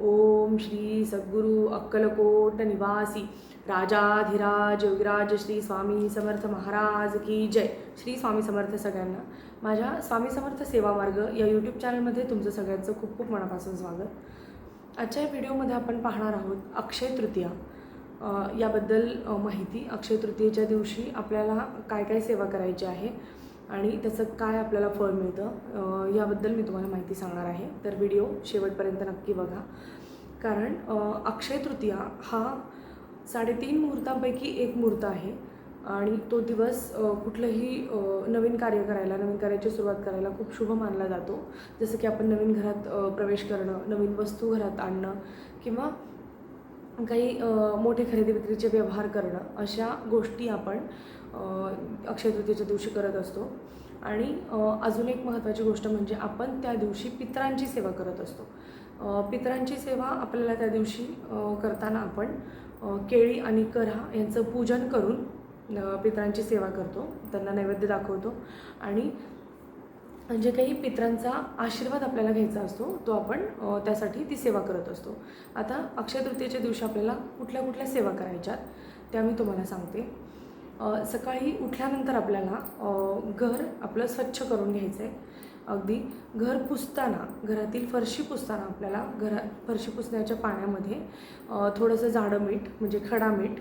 ओम श्री सद्गुरू अक्कलकोट निवासी। राजाधिराज योगराज श्री स्वामी समर्थ महाराज की जय। श्री स्वामी समर्थ सगळ्यांना. माझ्या स्वामी समर्थ सेवा मार्ग या यूट्यूब चॅनलमध्ये तुमचं सगळ्यांचं खूप खूप मनापासून स्वागत. आजच्या या व्हिडिओमध्ये आपण पाहणार आहोत अक्षय तृतीया. याबद्दल माहिती. अक्षय तृतीयेच्या दिवशी आपल्याला काय काय सेवा करायची आहे? आणि त्याचं काय आपल्याला फळ मिळतं याबद्दल मी तुम्हाला माहिती सांगणार आहे. तर व्हिडिओ शेवटपर्यंत नक्की बघा. कारण अक्षय तृतीया हा साडेतीन मुहूर्तांपैकी एक मुहूर्त आहे आणि तो दिवस कुठलंही नवीन कार्य करायला नवीन कार्याची सुरुवात करायला खूप शुभ मानला जातो. जसं की आपण नवीन घरात प्रवेश करणं नवीन वस्तू घरात आणणं किंवा काही मोठे खरेदी विक्रीचे व्यवहार करणं अशा गोष्टी आपण अक्षय तृतीयेच्या दिवशी करत असतो. आणि अजून एक महत्त्वाची गोष्ट म्हणजे आपण त्या दिवशी पितरांची सेवा करत असतो. पित्रांची पितरांची सेवा आपल्याला त्या दिवशी करताना आपण केळी आणि करा यांचं पूजन करून पित्रांची पितरांची सेवा करतो. त्यांना नैवेद्य दाखवतो. आणि जे काही पित्रांचा आशीर्वाद आपल्याला घ्यायचा असतो तो आपण त्यासाठी ती सेवा करत असतो. आता अक्षय तृतीयेच्या दिवशी आपल्याला कुठल्या कुठल्या सेवा करायच्यात त्या मी तुम्हाला सांगते. सकाळी उठल्यानंतर आपल्याला घर आपलं स्वच्छ करून घ्यायचं आहे अगदी घर पुसताना घरातील फरशी पुसताना आपल्याला घरा फरशी पुसण्याच्या पाण्यामध्ये थोडंसं जाडं मीठ म्हणजे खडा मीठ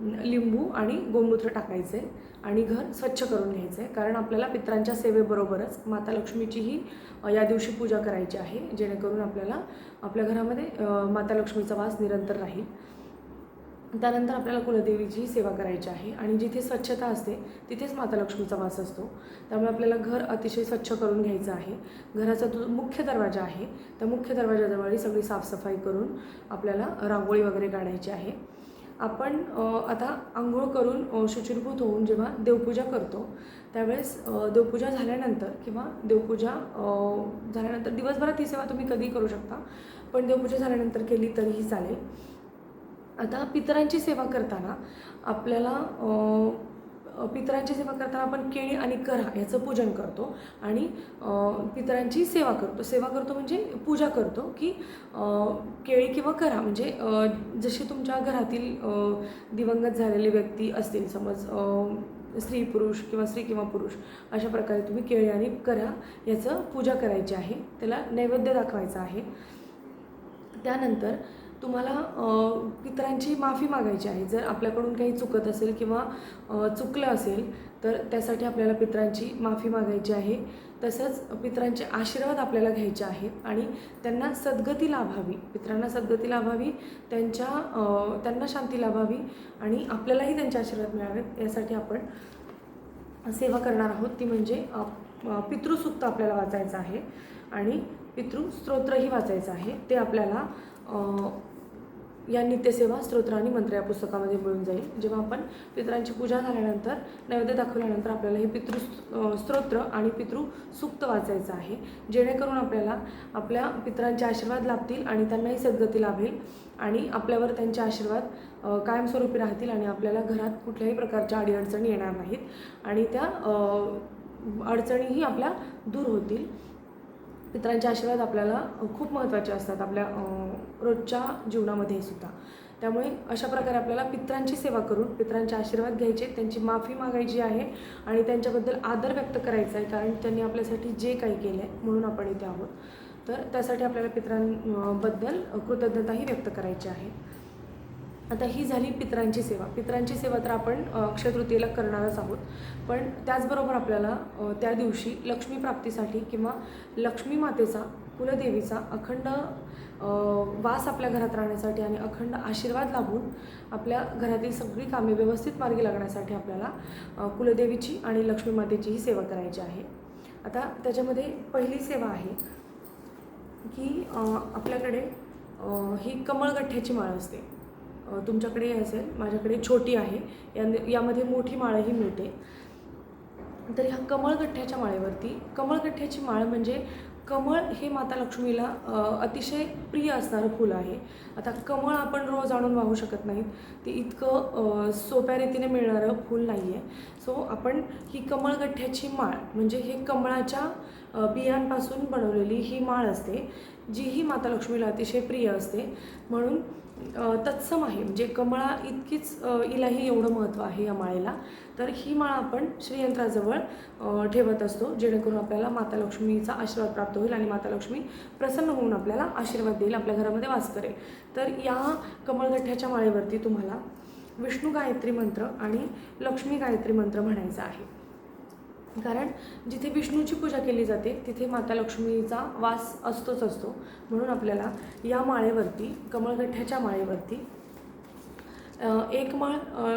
लिंबू आणि गोमूत्र टाकायचं आहे आणि घर स्वच्छ करून घ्यायचं आहे कारण आपल्याला पित्रांच्या सेवेबरोबरच माता लक्ष्मीचीही या दिवशी पूजा करायची आहे जेणेकरून आपल्याला आपल्या घरामध्ये माता लक्ष्मीचा वास निरंतर राहील. त्यानंतर आपल्याला कुलदेवीची सेवा करायची आहे आणि जिथे स्वच्छता असते तिथेच माता लक्ष्मीचा वास असतो. त्यामुळे आपल्याला घर अतिशय स्वच्छ करून घ्यायचं आहे. घराचा जो मुख्य दरवाजा आहे त्या मुख्य दरवाजाजवळही सगळी साफसफाई करून आपल्याला रांगोळी वगैरे काढायची आहे. आपण आता आंघोळ करून अ, शुचिरभूत होऊन जेव्हा देवपूजा करतो त्यावेळेस देवपूजा झाल्यानंतर किंवा देवपूजा झाल्यानंतर दिवसभरात ही सेवा तुम्ही कधीही करू शकता पण देवपूजा झाल्यानंतर केली तरीही चालेल. आता पितरांची सेवा करताना आपल्याला पितरांची सेवा करताना आपण केळी आणि करा याचं पूजन करतो आणि पितरांची सेवा करतो. सेवा करतो म्हणजे पूजा करतो की केळी किंवा करा म्हणजे जसे तुमच्या घरातील दिवंगत झालेले व्यक्ती असतील समज स्त्री पुरुष किंवा स्त्री किंवा पुरुष अशा प्रकारे तुम्ही केळी आणि करा याचं पूजा करायची आहे. त्याला नैवेद्य दाखवायचं आहे. त्यानंतर तुम्हाला इतरांची पितरांची माफी मागायची आहे. जर आपल्याकडून काही चुकत असेल किंवा चुकलं असेल तर त्यासाठी आपल्याला पित्रांची माफी मागायची आहे. तसंच पित्रांचे आशीर्वाद आपल्याला घ्यायचे आहेत आणि त्यांना सद्गती लाभावी. पितरांना सद्गती लाभावी त्यांच्या त्यांना शांती लाभावी आणि आपल्यालाही त्यांचे आशीर्वाद मिळावेत. यासाठी आपण सेवा करणार आहोत. ती म्हणजे पितृसुक्त पितृसूक्त आपल्याला वाचायचं आहे आणि पितृस्तोत्रही वाचायचं आहे. ते आपल्याला या नित्यसेवा स्तोत्र आणि मंत्र या पुस्तकामध्ये मिळून जाईल. जेव्हा आपण पितरांची पूजा झाल्यानंतर नैवेद्य दाखवल्यानंतर आपल्याला हे पितृ स्तोत्र आणि पितृसूक्त वाचायचं आहे. जेणेकरून आपल्याला आपल्या पितरांचे आशीर्वाद लाभतील आणि त्यांनाही सद्गती लाभेल आणि आपल्यावर त्यांचे आशीर्वाद कायमस्वरूपी राहतील आणि आपल्याला घरात कुठल्याही प्रकारच्या अडीअडचणी येणार नाहीत आणि त्या अडचणीही आपल्या दूर होतील. पितरांचे आशीर्वाद आपल्याला खूप महत्त्वाचे असतात आपल्या रोजच्या जीवनामध्ये सुद्धा. त्यामुळे अशा प्रकारे आपल्याला पित्रांची सेवा करून पित्रांचे आशीर्वाद घ्यायचे त्यांची माफी मागायची आहे आणि त्यांच्याबद्दल आदर व्यक्त करायचा आहे कारण त्यांनी आपल्यासाठी जे काही केलं आहे म्हणून आपण इथे आहोत. तर त्यासाठी आपल्याला पितरांबद्दल कृतज्ञताही व्यक्त करायची आहे. आता ही झाली पितरांची सेवा. पितरांची सेवा तर आपण अक्षयतृतीयेला अक्षय करणारच आहोत. पण त्याचबरोबर आपल्याला त्या दिवशी लक्ष्मी प्राप्तीसाठी किंवा लक्ष्मी मातेचा कुलदेवीचा अखंड वास आपल्या घरात राहण्यासाठी आणि अखंड आशीर्वाद लाभून आपल्या घरातील सगळी कामे व्यवस्थित मार्गी लागण्यासाठी आपल्याला कुलदेवीची आणि लक्ष्मी मातेचीही सेवा करायची आहे. आता त्याच्यामध्ये पहिली सेवा आहे की आपल्याकडे ही कमळगठ्ठ्याची माळ असते. तुमच्याकडे असेल माझ्याकडे छोटी आहे. या यामध्ये मोठी माळही मिळते. तर ह्या कमळगठ्ठ्याच्या माळेवरती कमळगठ्ठ्याची माळ म्हणजे कमळ हे माता लक्ष्मीला अतिशय प्रिय असणारं फूल आहे. आता कमळ आपण रोज आणून वाहू शकत नाहीत. ते इतकं सोप्या रीतीने मिळणारं फूल नाही आहे सो आपण ही कमळगठ्ठ्याची माळ म्हणजे हे कमळाच्या बियांपासून बनवलेली ही माळ असते जी ही माता लक्ष्मीला अतिशय प्रिय असते. म्हणून तत्सम आहे. म्हणजे कमळा इतकीच इलाही एवढं महत्त्व आहे या माळेला. तर ही माळ आपण श्रीयंत्राजवळ ठेवत असतो जेणेकरून आपल्याला माता लक्ष्मीचा आशीर्वाद प्राप्त होईल आणि माता लक्ष्मी प्रसन्न होऊन आपल्याला आशीर्वाद देईल आपल्या घरामध्ये वास करेल. तर या कमळगठ्ठ्याच्या माळेवरती तुम्हाला विष्णू गायत्री मंत्र आणि लक्ष्मी गायत्री मंत्र म्हणायचा आहे. कारण जिथे विष्णूची पूजा केली जाते तिथे माता लक्ष्मीचा वास असतोच असतो. म्हणून आपल्याला या माळेवरती कमळगठ्ठ्याच्या माळेवरती एक माळ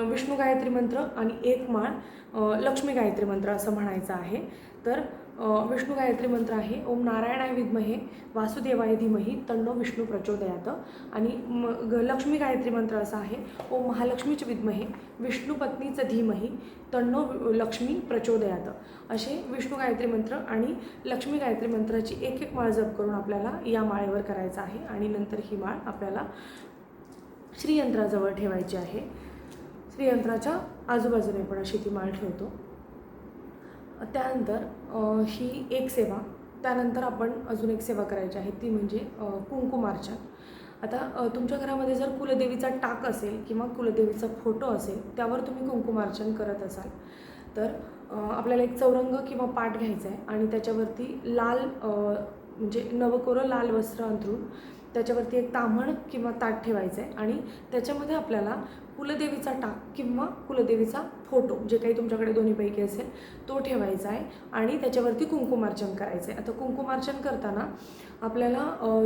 विष्णू गायत्री मंत्र आणि एक माळ लक्ष्मी गायत्री मंत्र असं म्हणायचं आहे. तर विष्णू गायत्री मंत्र आहे. ओम नारायणाय विद्महे वासुदेवाय धीमही तन्नो विष्णू प्रचोदयात. आणि म ग लक्ष्मी गायत्री मंत्र असा आहे. ओम महालक्ष्मीच विद्महे विष्णू पत्नीचं धीमही तन्नो लक्ष्मी प्रचोदयात. असे विष्णू गायत्री मंत्र आणि लक्ष्मी गायत्री मंत्राची एक एक माळ जप करून आपल्याला या माळेवर करायचं आहे. आणि नंतर ही माळ आपल्याला श्रीयंत्राजवळ ठेवायची आहे. श्रीयंत्राच्या आजूबाजूने पण अशी ती माळ ठेवतो. त्यानंतर ही एक सेवा. त्यानंतर आपण अजून एक सेवा करायची आहे ती म्हणजे कुंकुमार्चन. आता तुमच्या घरामध्ये जर कुलदेवीचा टाक असेल किंवा कुलदेवीचा फोटो असेल त्यावर तुम्ही कुंकुमार्चन करत असाल तर आपल्याला एक चौरंग किंवा पाट घ्यायचा आहे आणि त्याच्यावरती लाल म्हणजे नवकोरं लाल वस्त्र अंथरून त्याच्यावरती एक ताम्हण किंवा ताट ठेवायचं आहे आणि त्याच्यामध्ये आपल्याला कुलदेवीचा टाक किंवा कुलदेवीचा फोटो जे काही तुमच्याकडे दोन्हीपैकी असेल तो ठेवायचा आहे आणि त्याच्यावरती कुंकुमार्चन करायचं आहे आता कुंकुमार्चन करताना आपल्याला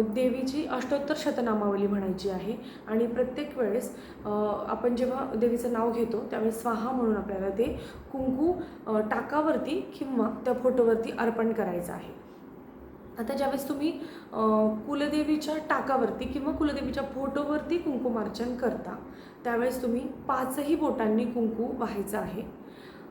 देवीची अष्टोत्तर शतनामावली म्हणायची आहे आणि प्रत्येक वेळेस आपण जेव्हा देवीचं नाव घेतो त्यावेळेस स्वाहा म्हणून आपल्याला ते कुंकू टाकावरती किंवा त्या फोटोवरती अर्पण करायचं आहे. आता ज्यावेळेस तुम्ही कुलदेवीच्या टाकावरती किंवा कुलदेवीच्या फोटोवरती कुंकुमार्चन करता त्यावेळेस तुम्ही पाचही बोटांनी कुंकू व्हायचं आहे.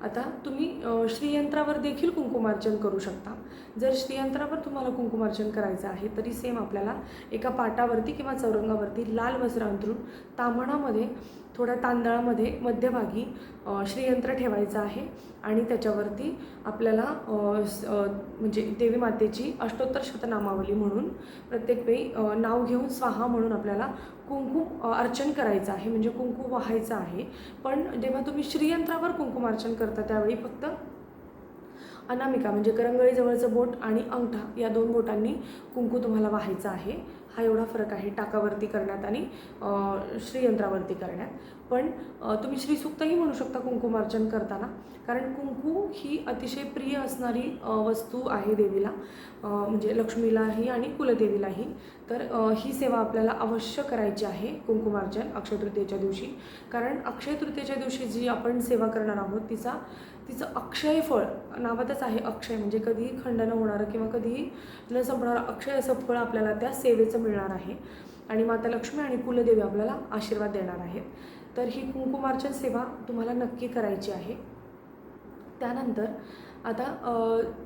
आता तुम्ही श्रीयंत्रावर देखील कुंकुमार्चन करू शकता. जर श्रीयंत्रावर तुम्हाला कुंकुमार्चन करायचं आहे तरी सेम आपल्याला एका पाटावरती किंवा चौरंगावरती लाल वस्त्र अंथरून तांबणामध्ये थोड्या तांदळामध्ये मध्यभागी श्रीयंत्र ठेवायचं आहे आणि त्याच्यावरती आपल्याला म्हणजे देवी मातेची अष्टोत्तर शतनामावली म्हणून प्रत्येक वेळी नाव घेऊन स्वाहा म्हणून आपल्याला कुंकू अर्चन करायचं आहे. म्हणजे कुंकू वाहायचं आहे. पण जेव्हा तुम्ही श्रीयंत्रावर कुंकुमार्चन करता त्यावेळी फक्त अनामिका म्हणजे करंगळीजवळचं बोट आणि अंगठा या दोन बोटांनी कुंकू तुम्हाला वाहायचं आहे. हा एवढा फरक आहे टाकावरती करण्यात आणि श्रीयंत्रावरती करण्यात. पण तुम्ही श्रीसुक्तही म्हणू शकता कुंकुमार्चन करताना कारण कुंकू ही अतिशय प्रिय असणारी वस्तू आहे देवीला. म्हणजे लक्ष्मीलाही आणि कुलदेवीलाही. तर ही सेवा आपल्याला अवश्य करायची आहे कुंकुमार्चन अक्षय तृतीयेच्या दिवशी. कारण अक्षय तृतीयेच्या दिवशी जी आपण सेवा करणार आहोत तिचा तिचं अक्षय फळ नावातच आहे अक्षय म्हणजे कधीही खंड न होणारं किंवा कधीही न संपणारं अक्षय असं फळ आपल्याला त्या सेवेचं मिळणार आहे. आणि माता लक्ष्मी आणि कुलदेवी आपल्याला आशीर्वाद देणार आहेत. तर ही कुंकुमार्चन सेवा तुम्हाला नक्की करायची आहे. त्यानंतर आता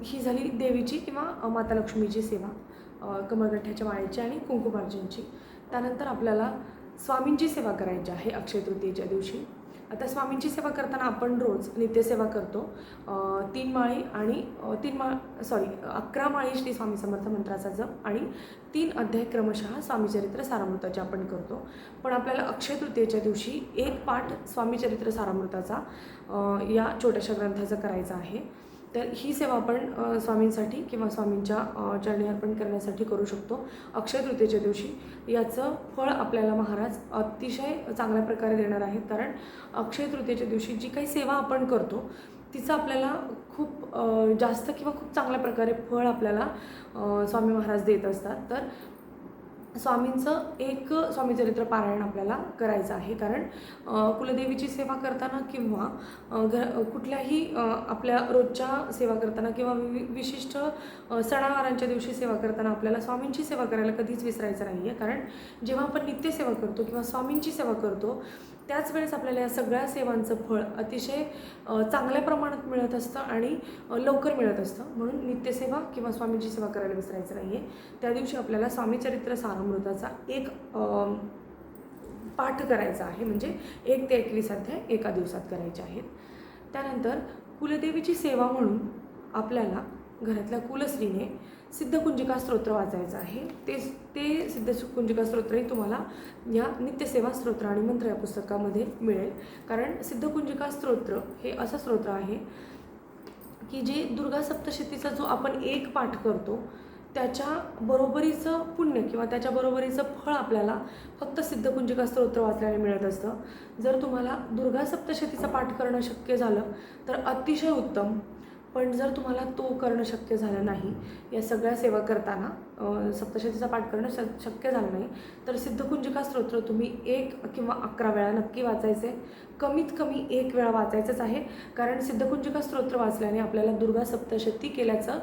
ही झाली देवीची किंवा माता लक्ष्मीची सेवा कमळगठ्ठ्याच्या माळेची आणि कुंकुमार्जनची त्यानंतर आपल्याला स्वामींची सेवा करायची आहे अक्षय तृतीयेच्या दिवशी. आता स्वामींची सेवा करताना आपण रोज नित्यसेवा करतो. तीन माळी आणि तीन माळ सॉरी अकरा माळी श्री स्वामी समर्थ मंत्राचा जप आणि तीन अध्याय क्रमशः स्वामीचरित्र सारामृताचे आपण करतो. पण आपल्याला अक्षय तृतीयेच्या दिवशी एक पाठ स्वामीचरित्र सारामृताचा या छोट्याशा ग्रंथाचा करायचा आहे. तर ही सेवा आपण स्वामींसाठी किंवा स्वामींच्या चरणी अर्पण करण्यासाठी करू शकतो. अक्षय तृतीयेच्या दिवशी याचं फळ आपल्याला महाराज अतिशय चांगल्या प्रकारे देणार आहेत. कारण अक्षय तृतीयेच्या दिवशी जी काही सेवा आपण करतो तिचं आपल्याला खूप जास्त किंवा खूप चांगल्या प्रकारे फळ आपल्याला स्वामी महाराज देत असतात. तर स्वामींचं एक स्वामीचरित्र पारायण आपल्याला करायचं आहे. कारण कुलदेवीची सेवा करताना किंवा घर घ कुठल्याही आपल्या रोजच्या सेवा करताना किंवा वि विशिष्ट सणावारांच्या दिवशी सेवा करताना आपल्याला स्वामींची सेवा करायला कधीच विसरायचं नाही आहे कारण जेव्हा आपण नित्यसेवा करतो किंवा स्वामींची सेवा करतो त्याच वेळेस आपल्याला या सगळ्या सेवांचं फळ अतिशय चांगल्या प्रमाणात मिळत असतं आणि लवकर मिळत असतं. म्हणून नित्यसेवा किंवा स्वामींची सेवा करायला विसरायचं नाही आहे त्या दिवशी आपल्याला स्वामीचरित्र सारामृताचा एक पाठ करायचा आहे. म्हणजे एक ते एकवीस अध्याय एका दिवसात करायचे आहेत. त्यानंतर कुलदेवीची सेवा म्हणून आपल्याला घरातल्या कुलस्त्रीने सिद्धकुंजिका स्तोत्र वाचायचं आहे. ते ते सिद्धकुंजिका स्तोत्रही तुम्हाला या नित्यसेवा स्तोत्र आणि मंत्र या पुस्तकामध्ये मिळेल. कारण सिद्धकुंजिका स्तोत्र हे असं स्तोत्र आहे की जे दुर्गा सप्तशतीचा जो आपण एक पाठ करतो त्याच्या बरोबरीचं पुण्य किंवा त्याच्या बरोबरीचं फळ आपल्याला फक्त सिद्धकुंजिका स्तोत्र वाचल्याने मिळत असतं. जर तुम्हाला दुर्गा सप्तशतीचा पाठ करणं शक्य झालं तर अतिशय उत्तम. पण जर तुम्हाला तो करणं शक्य झालं नाही या सगळ्या सेवा करताना सप्तशतीचा पाठ करणं श शक्य झालं नाही तर सिद्धकुंजिका स्तोत्र तुम्ही एक किंवा अकरा वेळा नक्की वाचायचे. कमीत कमी एक वेळा वाचायचंच आहे कारण सिद्धकुंजिका स्तोत्र वाचल्याने आपल्याला दुर्गा सप्तशती केल्याचं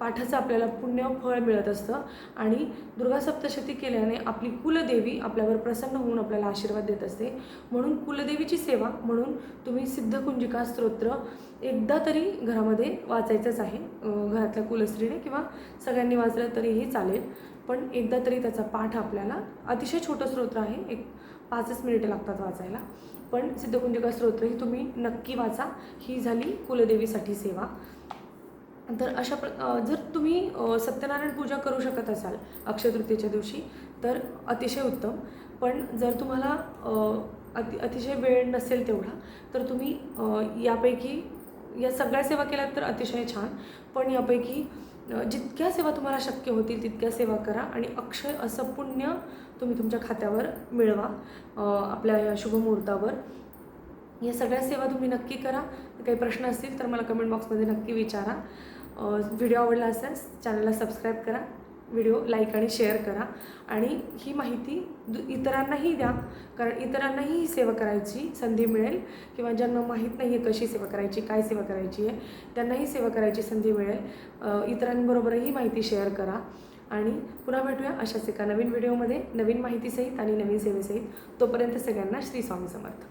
पाठाचं आपल्याला पुण्य फळ मिळत असतं आणि दुर्गा सप्तशती केल्याने आपली कुलदेवी आपल्यावर प्रसन्न होऊन आपल्याला आशीर्वाद देत असते. म्हणून कुलदेवीची सेवा म्हणून तुम्ही सिद्धकुंजिका स्तोत्र एकदा तरी घरामध्ये वाचायचंच आहे. घरातल्या कुलस्त्रीने किंवा सगळ्यांनी वाचलं तरीही चालेल. पण एकदा तरी त्याचा पाठ आपल्याला अतिशय छोटं स्तोत्र आहे. एक पाचच मिनिटं लागतात वाचायला. पण सिद्धकुंजिका स्तोत्र ही तुम्ही नक्की वाचा. ही झाली कुलदेवीसाठी सेवा. तर अशा प्र जर तुम्ही सत्यनारायण पूजा करू शकत असाल अक्षय तृतीयेच्या दिवशी तर अतिशय उत्तम. पण जर तुम्हाला अति अतिशय वेळ नसेल तेवढा तर तुम्ही यापैकी या सगळ्या सेवा केल्यात तर अतिशय छान. पण यापैकी जितक्या सेवा तुम्हाला शक्य होतील तितक्या सेवा करा आणि अक्षय असं पुण्य तुम्ही तुमच्या खात्यावर मिळवा आपल्या या शुभमुहूर्तावर या सगळ्या सेवा तुम्ही नक्की करा. काही प्रश्न असतील तर मला कमेंट बॉक्समध्ये नक्की विचारा. व्हिडिओ आवडला असेल चॅनलला सबस्क्राईब करा व्हिडिओ लाईक आणि शेअर करा आणि ही माहिती दु- इतरांनाही द्या. कारण इतरांनाही ही सेवा करायची संधी मिळेल किंवा ज्यांना माहीत नाही आहे कशी सेवा करायची काय सेवा करायची आहे त्यांनाही सेवा करायची संधी मिळेल. इतरांबरोबरही माहिती शेअर करा आणि पुन्हा भेटूया अशाच एका नवीन व्हिडिओमध्ये. नवीन माहितीसहित आणि नवीन सेवेसहित. तोपर्यंत सगळ्यांना श्री स्वामी समर्थ.